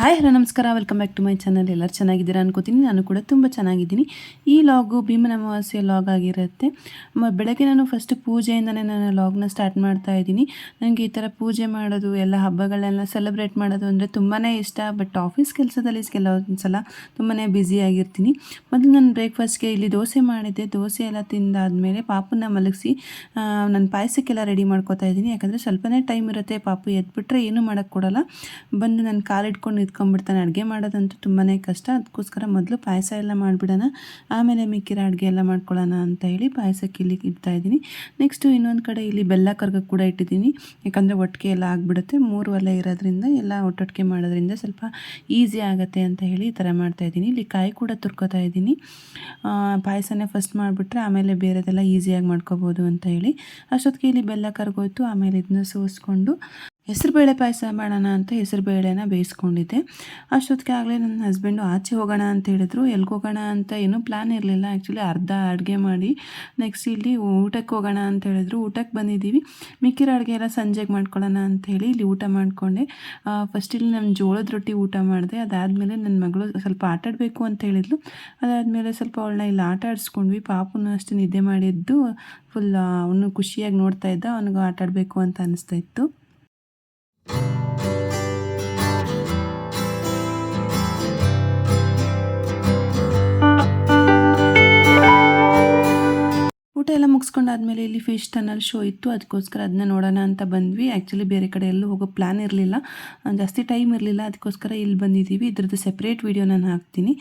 Hi, hello, ನಮಸ್ಕಾರ. Welcome back to my channel ಎಲ್ಲರೂ ಚೆನ್ನಾಗಿದ್ದೀರಾ ಅನ್ಕೋತೀನಿ. ನಾನು ಕೂಡ ತುಂಬ ಚೆನ್ನಾಗಿದ್ದೀನಿ. ಈ ಲಾಗು ಭೀಮನ ಅಮಾವಾಸ್ಯ ಲಾಗ್ ಆಗಿರುತ್ತೆ. ಬೆಳಗ್ಗೆ ನಾನು ಫಸ್ಟ್ ಪೂಜೆಯಿಂದನೇ ನಾನು ಲಾಗ್ನ ಸ್ಟಾರ್ಟ್ ಮಾಡ್ತಾ ಇದ್ದೀನಿ. ನನಗೆ ಈ ಥರ ಪೂಜೆ ಮಾಡೋದು, ಎಲ್ಲ ಹಬ್ಬಗಳನ್ನೆಲ್ಲ ಸೆಲೆಬ್ರೇಟ್ ಮಾಡೋದು ಅಂದರೆ ತುಂಬಾ ಇಷ್ಟ. ಬಟ್ ಆಫೀಸ್ ಕೆಲಸದಲ್ಲಿ ಕೆಲವೊಂದ್ಸಲ ತುಂಬಾ ಬ್ಯುಸಿ ಆಗಿರ್ತೀನಿ. ಮೊದಲು ನಾನು ಬ್ರೇಕ್ಫಾಸ್ಟ್ಗೆ ಇಲ್ಲಿ ದೋಸೆ ಮಾಡಿದ್ದೆ. ದೋಸೆ ಎಲ್ಲ ತಿಂದಾದಮೇಲೆ ಪಾಪನ್ನ ಮಲಗಿಸಿ ನಾನು ಪಾಯಸಕ್ಕೆಲ್ಲ ರೆಡಿ ಮಾಡ್ಕೋತಾ ಇದ್ದೀನಿ. ಯಾಕಂದರೆ ಸ್ವಲ್ಪನೇ ಟೈಮ್ ಇರುತ್ತೆ ಪಾಪು ಎದ್ಬಿಟ್ರೆ ಏನೂ ಮಾಡೋಕ್ಕೆ ಕೊಡೋಲ್ಲ. ಬಂದು ನಾನು ಕಾಲಿಟ್ಕೊಂಡು ನಿಂತ್ಕೊಂಡ್ಬಿಡ್ತಾನೆ ಅಡುಗೆ ಮಾಡೋದಂತೂ ತುಂಬಾ ಕಷ್ಟ. ಅದಕ್ಕೋಸ್ಕರ ಮೊದಲು ಪಾಯಸ ಎಲ್ಲ ಮಾಡಿಬಿಡೋಣ. ಆಮೇಲೆ ಮಿಕ್ಕಿರೋ ಅಡುಗೆ ಎಲ್ಲ ಮಾಡ್ಕೊಳ್ಳೋಣ ಅಂತ ಹೇಳಿ ಪಾಯಸಕ್ಕೆ ಇಲ್ಲಿ ಇಡ್ತಾ ಇದ್ದೀನಿ. ನೆಕ್ಸ್ಟು ಇನ್ನೊಂದು ಕಡೆ ಇಲ್ಲಿ ಬೆಲ್ಲ ಕರ್ಗ ಕೂಡ ಇಟ್ಟಿದ್ದೀನಿ. ಯಾಕಂದರೆ ಒಟ್ಟಿಗೆ ಎಲ್ಲ ಆಗಿಬಿಡುತ್ತೆ. ಮೂರು ಒಲೆ ಇರೋದ್ರಿಂದ ಎಲ್ಲ ಒಟ್ಟೊಟ್ಟಿಗೆ ಮಾಡೋದ್ರಿಂದ ಸ್ವಲ್ಪ ಈಸಿ ಆಗುತ್ತೆ ಅಂತ ಹೇಳಿ ಈ ಥರ ಮಾಡ್ತಾಯಿದ್ದೀನಿ ಇಲ್ಲಿ ಕಾಯಿ ಕೂಡ ತುರ್ಕೋತಾ ಇದ್ದೀನಿ. ಪಾಯಸನೇ ಫಸ್ಟ್ ಮಾಡಿಬಿಟ್ರೆ ಆಮೇಲೆ ಬೇರೆದೆಲ್ಲ ಈಸಿಯಾಗಿ ಮಾಡ್ಕೋಬೋದು ಅಂತ ಹೇಳಿ. ಅಷ್ಟೊತ್ತಿಗೆ ಇಲ್ಲಿ ಬೆಲ್ಲ ಕರ್ಗೋಯ್ತು. ಆಮೇಲೆ ಇದನ್ನ ಸೋಸ್ಕೊಂಡು ಹೆಸರುಬೇಳೆ ಪಾಯಸ ಮಾಡೋಣ ಅಂತ ಹೆಸರುಬೇಳೆನ ಬೇಯಿಸ್ಕೊಂಡಿದ್ದೆ. ಅಷ್ಟೊತ್ತಿಗೆ ಆಗಲೇ ನನ್ನ ಹಸ್ಬೆಂಡು ಆಚೆ ಹೋಗೋಣ ಅಂತ ಹೇಳಿದ್ರು. ಎಲ್ಲಿಗೆ ಹೋಗೋಣ ಅಂತ ಏನೂ ಪ್ಲ್ಯಾನ್ ಇರಲಿಲ್ಲ. ಆ್ಯಕ್ಚುಲಿ ಅರ್ಧ ಅಡುಗೆ ಮಾಡಿ ನೆಕ್ಸ್ಟ್ ಇಲ್ಲಿ ಊಟಕ್ಕೆ ಹೋಗೋಣ ಅಂತ ಹೇಳಿದ್ರು. ಊಟಕ್ಕೆ ಬಂದಿದ್ದೀವಿ. ಮಿಕ್ಕಿರೋ ಅಡುಗೆ ಎಲ್ಲ ಸಂಜೆಗೆ ಮಾಡ್ಕೊಳ್ಳೋಣ ಅಂತ ಹೇಳಿ ಇಲ್ಲಿ ಊಟ ಮಾಡಿಕೊಂಡೆ. ಫಸ್ಟ್ ಇಲ್ಲಿ ನಾನು ಜೋಳದ ರೊಟ್ಟಿ ಊಟ ಮಾಡಿದೆ. ಅದಾದಮೇಲೆ ನನ್ನ ಮಗಳು ಸ್ವಲ್ಪ ಆಟ ಆಡಬೇಕು ಅಂತ ಹೇಳಿದ್ಲು. ಅದಾದಮೇಲೆ ಸ್ವಲ್ಪ ಅವಳನ್ನ ಇಲ್ಲಿ ಆಟ ಆಡಿಸ್ಕೊಂಡ್ವಿ. ಪಾಪುನು ಅಷ್ಟು ನಿದ್ದೆ ಮಾಡಿದ್ದು. ಫುಲ್ ಅವನು ಖುಷಿಯಾಗಿ ನೋಡ್ತಾ ಇದ್ದ. ಅವನಿಗೆ ಆಟ ಆಡಬೇಕು ಅಂತ ಅನ್ನಿಸ್ತಾ ಇತ್ತು. ಊಟ ಎಲ್ಲ ಮುಗಿಸ್ಕೊಂಡಾದ್ಮೇಲೆ ಇಲ್ಲಿ ಫಿಶ್ ಟನಲ್ ಶೋ ಇತ್ತು. ಅದಕ್ಕೋಸ್ಕರ ಅದನ್ನ ನೋಡೋಣ ಅಂತ ಬಂದ್ವಿ. ಆ್ಯಕ್ಚುಲಿ ಬೇರೆ ಕಡೆ ಎಲ್ಲೂ ಹೋಗೋ ಪ್ಲ್ಯಾನ್ ಇರಲಿಲ್ಲ. ಜಾಸ್ತಿ ಟೈಮ್ ಇರಲಿಲ್ಲ. ಅದಕ್ಕೋಸ್ಕರ ಇಲ್ಲಿ ಬಂದಿದ್ದೀವಿ. ಇದ್ರದ್ದು ಸೆಪ್ರೇಟ್ ವೀಡಿಯೋ ನಾನು ಹಾಕ್ತೀನಿ.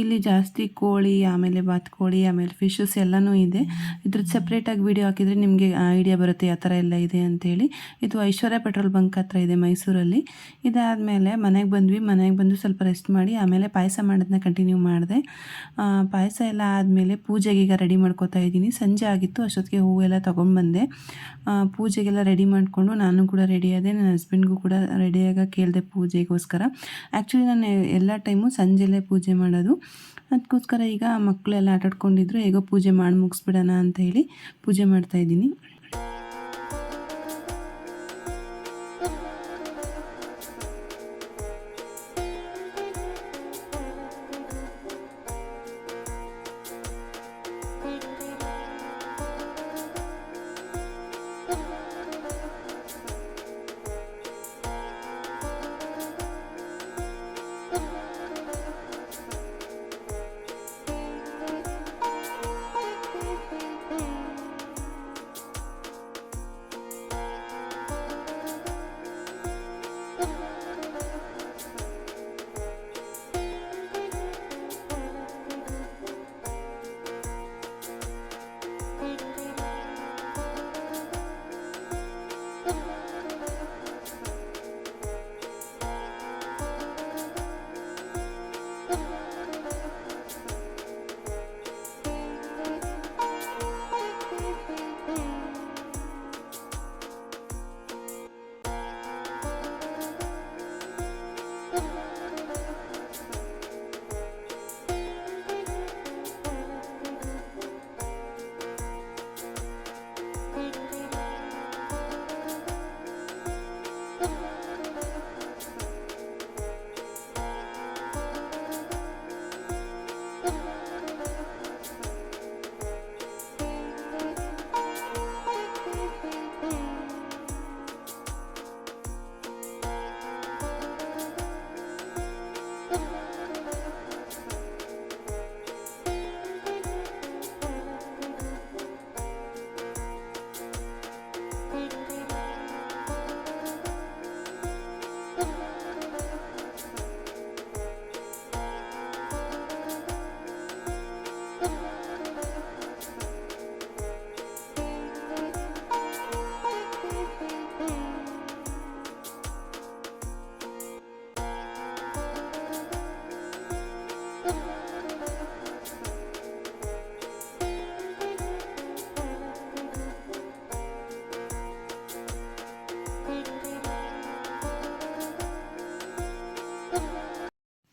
ಇಲ್ಲಿ ಜಾಸ್ತಿ ಕೋಳಿ, ಆಮೇಲೆ ಬಾತ್ಕೋಳಿ, ಆಮೇಲೆ ಫಿಶಸ್ ಎಲ್ಲನೂ ಇದೆ. ಇದ್ರದ್ದು ಸೆಪ್ರೇಟಾಗಿ ವೀಡಿಯೋ ಹಾಕಿದರೆ ನಿಮಗೆ ಐಡಿಯಾ ಬರುತ್ತೆ ಯಾವ ಥರ ಎಲ್ಲ ಇದೆ ಅಂತೇಳಿ. ಇದು ಐಶ್ವರ್ಯ ಪೆಟ್ರೋಲ್ ಬಂಕ್ ಹತ್ರ ಇದೆ ಮೈಸೂರಲ್ಲಿ. ಇದಾದಮೇಲೆ ಮನೆಗೆ ಬಂದ್ವಿ. ಮನೆಗೆ ಬಂದು ಸ್ವಲ್ಪ ರೆಸ್ಟ್ ಮಾಡಿ ಆಮೇಲೆ ಪಾಯಸ ಮಾಡೋದನ್ನ ಕಂಟಿನ್ಯೂ ಮಾಡಿದೆ. ಪಾಯಸ ಎಲ್ಲ ಆದಮೇಲೆ ಪೂಜೆಗೆ ರೆಡಿ ಮಾಡ್ಕೋತಾ ಇದ್ದೀನಿ. ಸಂಜೆ ಆಗಿತ್ತು, ಅಷ್ಟೊತ್ತಿಗೆ ಹೂವೆಲ್ಲ ತೊಗೊಂಡ್ಬಂದೆ. ಪೂಜೆಗೆಲ್ಲ ರೆಡಿ ಮಾಡಿಕೊಂಡು ನಾನು ಕೂಡ ರೆಡಿ ಆದೆ, ನನ್ನ ಹಸ್ಬೆಂಡ್ಗೂ ಕೂಡ ರೆಡಿಯಾಗ ಕೇಳಿದೆ ಪೂಜೆಗೋಸ್ಕರ. ಆ್ಯಕ್ಚುಲಿ ನಾನು ಎಲ್ಲ ಟೈಮು ಸಂಜೆಲೇ ಪೂಜೆ ಮಾಡೋದು. ಅದಕ್ಕೋಸ್ಕರ ಈಗ ಮಕ್ಕಳೆಲ್ಲ ಆಟಾಡ್ಕೊಂಡಿದ್ರು, ಹೇಗೋ ಪೂಜೆ ಮಾಡಿ ಮುಗಿಸ್ಬಿಡೋಣ ಅಂತ ಹೇಳಿ ಪೂಜೆ ಮಾಡ್ತಾಯಿದ್ದೀನಿ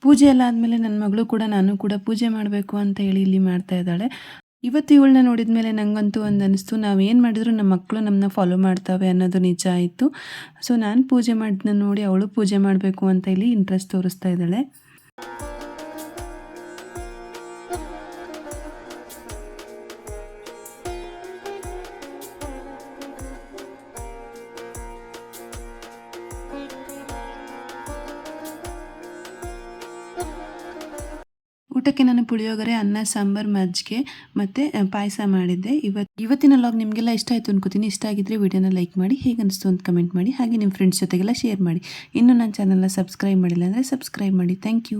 ಪೂಜೆ ಎಲ್ಲ ಆದಮೇಲೆ ನನ್ನ ಮಗಳು ಕೂಡ ನಾನು ಕೂಡ ಪೂಜೆ ಮಾಡಬೇಕು ಅಂತ ಹೇಳಿ ಇಲ್ಲಿ ಮಾಡ್ತಾ ಇದ್ದಾಳೆ. ಇವತ್ತು ಇವಳನ್ನ ನೋಡಿದ ಮೇಲೆ ನನಗಂತೂ ಒಂದು ಅನಿಸ್ತು ನಾವೇನು ಮಾಡಿದ್ರು ನಮ್ಮ ಮಕ್ಕಳು ನಮ್ಮನ್ನ ಫಾಲೋ ಮಾಡ್ತಾವೆ ಅನ್ನೋದು ನಿಜ ಆಯಿತು. ಸೊ ನಾನು ಪೂಜೆ ಮಾಡಿದ್ನ ನೋಡಿ ಅವಳು ಪೂಜೆ ಮಾಡಬೇಕು ಅಂತ ಇಲ್ಲಿ ಇಂಟ್ರೆಸ್ಟ್ ತೋರಿಸ್ತಾ ಇದ್ದಾಳೆ. ಊಟಕ್ಕೆ ನಾನು ಪುಳಿಯೋಗರೆ, ಅನ್ನ, ಸಾಂಬಾರು, ಮಜ್ಜಿಗೆ ಮತ್ತು ಪಾಯಸ ಮಾಡಿದ್ದೆ. ಇವತ್ತು ಇವತ್ತಿನ ಲಾಗ್ ನಿಮಗೆಲ್ಲ ಇಷ್ಟ ಆಯಿತು ಅನ್ಕೋತೀನಿ. ಇಷ್ಟ ಆಗಿದ್ದರೆ ವಿಡಿಯೋನ ಲೈಕ್ ಮಾಡಿ, ಹೇಗೆ ಅನಿಸ್ತು ಅಂತ ಕಮೆಂಟ್ ಮಾಡಿ, ಹಾಗೆ ನಿಮ್ಮ ಫ್ರೆಂಡ್ಸ್ ಜೊತೆಗೆಲ್ಲ ಶೇರ್ ಮಾಡಿ. ಇನ್ನೂ ನನ್ನ ಚಾನಲ್ನ ಸಬ್ಸ್ಕ್ರೈಬ್ ಮಾಡಿಲ್ಲ ಅಂದರೆ ಸಬ್ಸ್ಕ್ರೈಬ್ ಮಾಡಿ. Thank you